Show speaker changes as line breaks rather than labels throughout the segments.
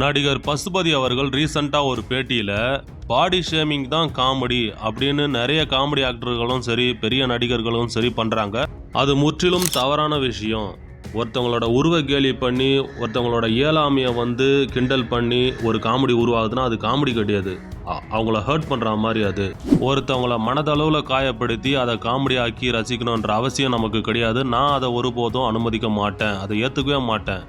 நடிகர் பசுபதி அவர்கள் ரீசண்டாக ஒரு பேட்டியில் பாடி ஷேமிங் தான் காமெடி அப்படின்னு நிறைய காமெடி ஆக்டர்களும் சரி பெரிய நடிகர்களும் சரி பண்ணுறாங்க அது முற்றிலும் தவறான விஷயம். ஒருத்தவங்களோட உருவ கேலி பண்ணி ஒருத்தவங்களோட இயலாமையை வந்து கிண்டல் பண்ணி ஒரு காமெடி உருவாகுதுன்னா அது காமெடி கிடையாது. அவங்கள ஹர்ட் பண்ணுற மாதிரி அது. ஒருத்தவங்கள மனதளவில் காயப்படுத்தி அதை காமெடி ஆக்கி ரசிக்கணுன்ற அவசியம் நமக்கு கிடையாது. நான் அதை ஒருபோதும் அனுமதிக்க மாட்டேன். அதை ஏற்றுக்கவே மாட்டேன்.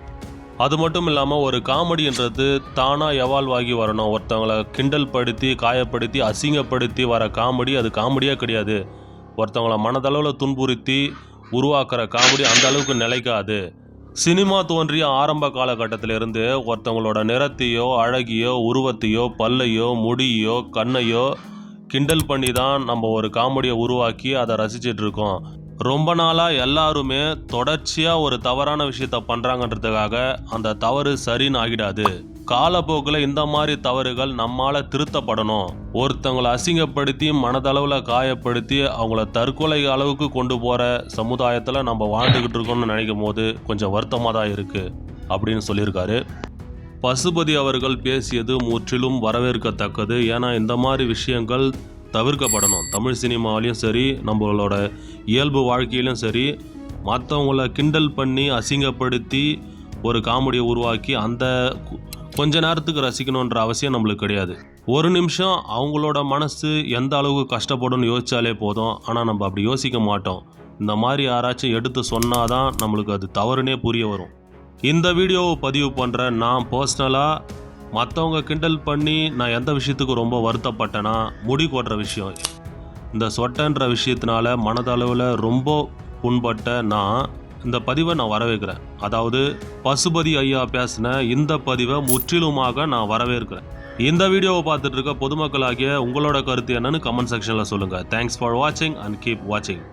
அது மட்டும் இல்லாமல் ஒரு காமெடின்றது தானாக எவால்வ் ஆகி வரணும். ஒருத்தவங்களை கிண்டல் படுத்தி காயப்படுத்தி அசிங்கப்படுத்தி வர காமெடி அது காமெடியாக கிடையாது. ஒருத்தவங்கள மனதளவில் துன்புறுத்தி உருவாக்குற காமெடி அந்த அளவுக்கு நிலைக்காது. சினிமா தோன்றிய ஆரம்ப காலகட்டத்திலிருந்து ஒருத்தவங்களோட நிறத்தையோ அழகியோ உருவத்தையோ பல்லையோ முடியோ கண்ணையோ கிண்டல் பண்ணி தான் நம்ம ஒரு காமெடியை உருவாக்கி அதை ரசிச்சிட்ருக்கோம் இருக்கோம். ரொம்ப நாளாக எல்லாருமே தொடர்ச்சியாக ஒரு தவறான விஷயத்த பண்ணுறாங்கன்றதுக்காக அந்த தவறு சரின்னு ஆகிடாது. காலப்போக்கில் இந்த மாதிரி தவறுகள் நம்மால் திருத்தப்படணும். ஒருத்தவங்களை அசிங்கப்படுத்தி மனதளவில் காயப்படுத்தி அவங்கள தற்கொலை அளவுக்கு கொண்டு போகிற சமுதாயத்தில் நம்ம வாழ்ந்துக்கிட்டு இருக்கோம்னு நினைக்கும் போது கொஞ்சம் வருத்தமாக தான் இருக்குது அப்படின்னு சொல்லியிருக்காரு. பசுபதி அவர்கள் பேசியது முற்றிலும் வரவேற்கத்தக்கது. ஏன்னா இந்த மாதிரி விஷயங்கள் தவிர்க்கப்படணும். தமிழ் சினிமாவிலையும் சரி நம்மளோட இயல்பு வாழ்க்கையிலும் சரி மற்றவங்கள கிண்டல் பண்ணி அசிங்கப்படுத்தி ஒரு காமெடியை உருவாக்கி அந்த கொஞ்ச நேரத்துக்கு ரசிக்கணுன்ற அவசியம் நம்மளுக்கு கிடையாது. ஒரு நிமிஷம் அவங்களோட மனசு எந்த அளவுக்கு கஷ்டப்படும்னு யோசித்தாலே போதும். ஆனால் நம்ம அப்படி யோசிக்க மாட்டோம். இந்த மாதிரி யாராச்சும் எடுத்து சொன்னால் தான் நம்மளுக்கு அது தவறுனே புரிய வரும். இந்த வீடியோவை பதிவு பண்ணுற நான் பர்சனலாக மற்றவங்க கிண்டல் பண்ணி நான் எந்த விஷயத்துக்கு ரொம்ப வருத்தப்பட்டேன்னா முடி கொடுற விஷயம். இந்த சொட்டன்ற விஷயத்தினால மனதளவில் ரொம்ப புண்பட்ட நான் இந்த பதிவை நான் வரவேற்கிறேன். அதாவது பசுபதி ஐயா பேசின இந்த பதிவை முற்றிலுமாக நான் வரவேற்கிறேன். இந்த வீடியோவை பார்த்துட்டு இருக்க பொதுமக்களாகிய உங்களோட கருத்து என்னன்னு கமெண்ட் செக்ஷனில் சொல்லுங்கள் தேங்க்ஸ் ஃபார் வாட்சிங் அண்ட் கீப் வாட்சிங்